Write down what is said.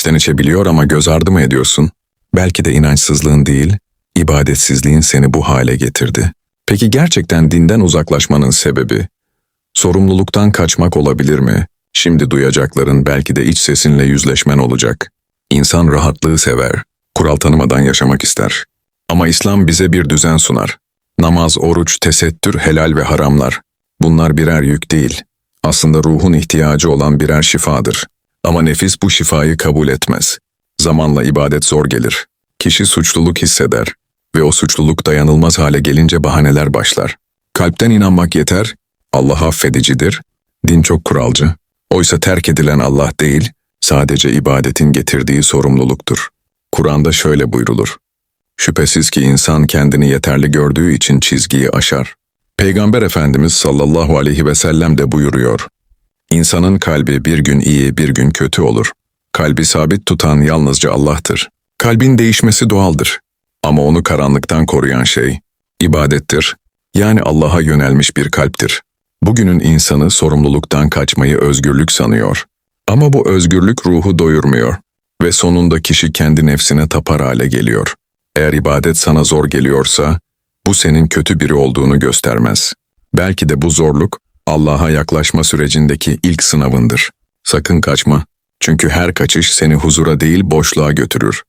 içten içe biliyor ama göz ardı mı ediyorsun? Belki de inançsızlığın değil, ibadetsizliğin seni bu hale getirdi. Peki gerçekten dinden uzaklaşmanın sebebi? Sorumluluktan kaçmak olabilir mi? Şimdi duyacakların belki de iç sesinle yüzleşmen olacak. İnsan rahatlığı sever, kural tanımadan yaşamak ister. Ama İslam bize bir düzen sunar. Namaz, oruç, tesettür, helal ve haramlar. Bunlar birer yük değil. Aslında ruhun ihtiyacı olan birer şifadır. Ama nefis bu şifayı kabul etmez. Zamanla ibadet zor gelir. Kişi suçluluk hisseder ve o suçluluk dayanılmaz hale gelince bahaneler başlar. Kalpten inanmak yeter, Allah affedicidir, din çok kuralcı. Oysa terk edilen Allah değil, sadece ibadetin getirdiği sorumluluktur. Kur'an'da şöyle buyrulur. Şüphesiz ki insan kendini yeterli gördüğü için çizgiyi aşar. Peygamber Efendimiz sallallahu aleyhi ve sellem de buyuruyor. İnsanın kalbi bir gün iyi bir gün kötü olur. Kalbi sabit tutan yalnızca Allah'tır. Kalbin değişmesi doğaldır. Ama onu karanlıktan koruyan şey, ibadettir. Yani Allah'a yönelmiş bir kalptir. Bugünün insanı sorumluluktan kaçmayı özgürlük sanıyor. Ama bu özgürlük ruhu doyurmuyor ve sonunda kişi kendi nefsine tapar hale geliyor. Eğer ibadet sana zor geliyorsa, bu senin kötü biri olduğunu göstermez. Belki de bu zorluk, Allah'a yaklaşma sürecindeki ilk sınavındır. Sakın kaçma. Çünkü her kaçış seni huzura değil boşluğa götürür.